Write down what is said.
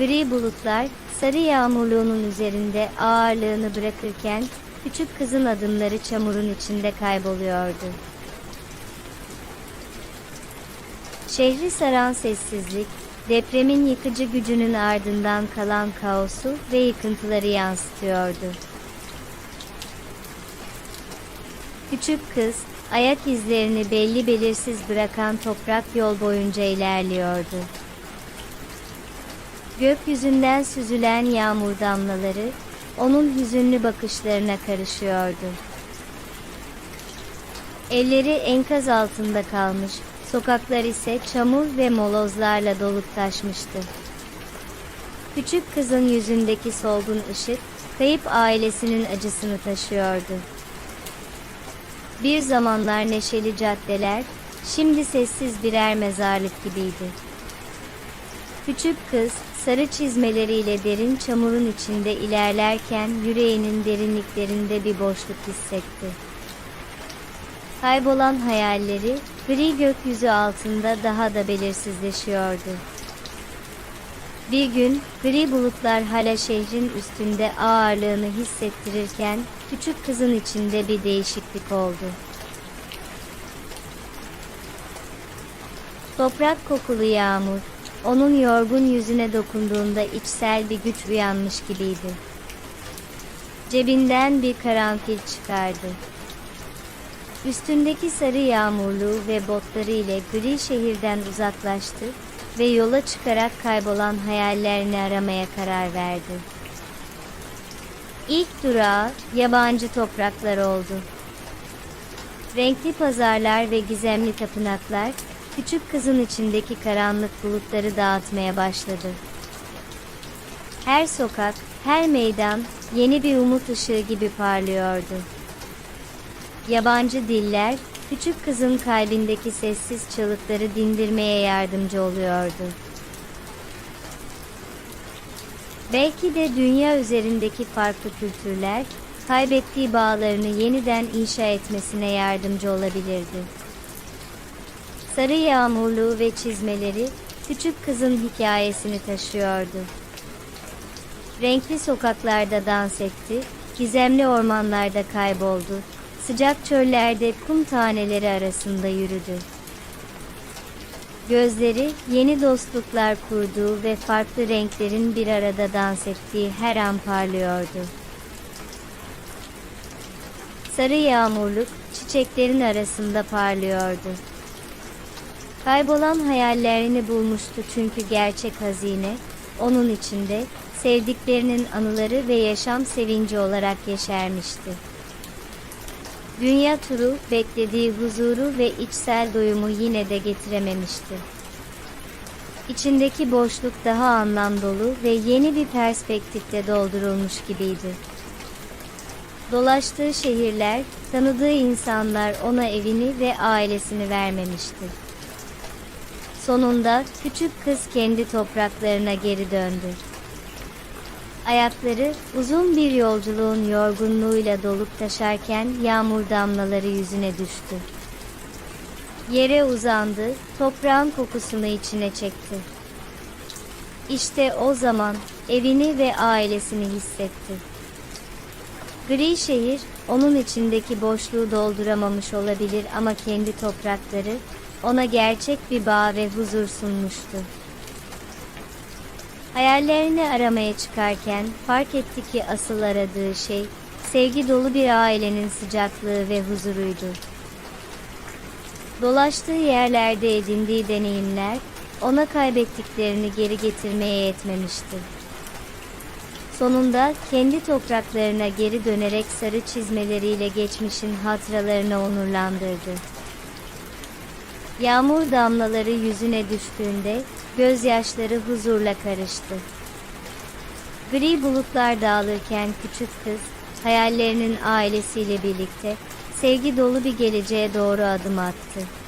Gri bulutlar, sarı yağmurluğunun üzerinde ağırlığını bırakırken, küçük kızın adımları çamurun içinde kayboluyordu. Şehri saran sessizlik, depremin yıkıcı gücünün ardından kalan kaosu ve yıkıntıları yansıtıyordu. Küçük kız, ayak izlerini belli belirsiz bırakan toprak yol boyunca ilerliyordu. Gökyüzünden süzülen yağmur damlaları, onun hüzünlü bakışlarına karışıyordu. Elleri enkaz altında kalmış, sokaklar ise çamur ve molozlarla dolup taşmıştı. Küçük kızın yüzündeki solgun ışık, kayıp ailesinin acısını taşıyordu. Bir zamanlar neşeli caddeler, şimdi sessiz birer mezarlık gibiydi. Küçük kız, sarı çizmeleriyle derin çamurun içinde ilerlerken yüreğinin derinliklerinde bir boşluk hissetti. Kaybolan hayalleri, gri gökyüzü altında daha da belirsizleşiyordu. Bir gün, gri bulutlar hala şehrin üstünde ağırlığını hissettirirken, küçük kızın içinde bir değişiklik oldu. Toprak kokulu yağmur, onun yorgun yüzüne dokunduğunda içsel bir güç uyanmış gibiydi. Cebinden bir karanfil çıkardı. Üstündeki sarı yağmurluğu ve botları ile gri şehirden uzaklaştı ve yola çıkarak kaybolan hayallerini aramaya karar verdi. İlk durağı yabancı topraklar oldu. Renkli pazarlar ve gizemli tapınaklar küçük kızın içindeki karanlık bulutları dağıtmaya başladı. Her sokak, her meydan yeni bir umut ışığı gibi parlıyordu. Yabancı diller, küçük kızın kalbindeki sessiz çığlıkları dindirmeye yardımcı oluyordu. Belki de dünya üzerindeki farklı kültürler, kaybettiği bağlarını yeniden inşa etmesine yardımcı olabilirdi. Sarı yağmurluğu ve çizmeleri küçük kızın hikayesini taşıyordu. Renkli sokaklarda dans etti, gizemli ormanlarda kayboldu, sıcak çöllerde kum taneleri arasında yürüdü. Gözleri yeni dostluklar kurduğu ve farklı renklerin bir arada dans ettiği her an parlıyordu. Sarı yağmurluk çiçeklerin arasında parlıyordu. Kaybolan hayallerini bulmuştu çünkü gerçek hazine onun içinde sevdiklerinin anıları ve yaşam sevinci olarak yeşermişti. Dünya turu beklediği huzuru ve içsel doyumu yine de getirememişti. İçindeki boşluk daha anlam dolu ve yeni bir perspektifte doldurulmuş gibiydi. Dolaştığı şehirler, tanıdığı insanlar ona evini ve ailesini vermemişti. Sonunda küçük kız kendi topraklarına geri döndü. Ayakları uzun bir yolculuğun yorgunluğuyla dolup taşarken yağmur damlaları yüzüne düştü. Yere uzandı, toprağın kokusunu içine çekti. İşte o zaman evini ve ailesini hissetti. Gri şehir onun içindeki boşluğu dolduramamış olabilir ama kendi toprakları ona gerçek bir bağ ve huzur sunmuştu. Hayallerini aramaya çıkarken fark etti ki asıl aradığı şey sevgi dolu bir ailenin sıcaklığı ve huzuruydu. Dolaştığı yerlerde edindiği deneyimler ona kaybettiklerini geri getirmeye yetmemişti. Sonunda kendi topraklarına geri dönerek sarı çizmeleriyle geçmişin hatıralarını onurlandırdı. Yağmur damlaları yüzüne düştüğünde gözyaşları huzurla karıştı. Gri bulutlar dağılırken küçük kız hayallerinin ailesiyle birlikte sevgi dolu bir geleceğe doğru adım attı.